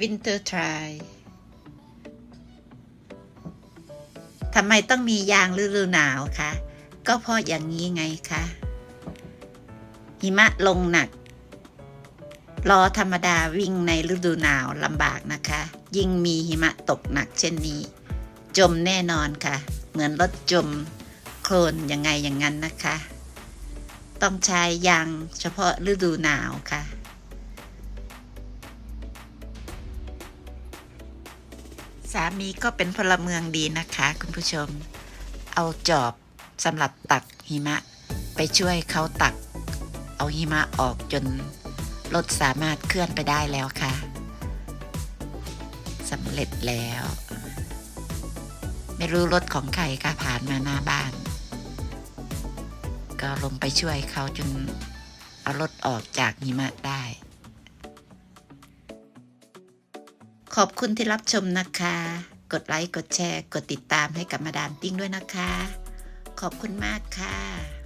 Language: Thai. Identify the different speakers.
Speaker 1: Winter Try ทำไมต้องมียางฤดูหนาวคะ ก็เพราะอย่างนี้ไงคะ หิมะลงหนักรอธรรมดาวิ่งในฤดูหนาวลำบากนะคะ ยิ่งมีหิมะตกหนักเช่นนี้ จมแน่นอนค่ะ เหมือนรถจมโคลนยังไงอย่างนั้นนะคะ ต้องใช้ยางเฉพาะฤดูหนาวค่ะ สามีก็เป็นพลเมืองดีนะคะ คุณผู้ชม เอาจอบสำหรับตักหิมะ ไปช่วยเขาตัก เอาหิมะออกจนรถสามารถเคลื่อนไปได้แล้วค่ะสำเร็จแล้ว ไม่รู้รถของใครค่ะผ่านมาหน้าบ้าน ก็ลงไปช่วยเขาจนเอารถออกจากหิมะได้ ขอบคุณที่รับชมนะคะ กดไลค์ กดแชร์ กดติดตามให้กับมาดามติ้งด้วยนะคะ ขอบคุณมากค่ะ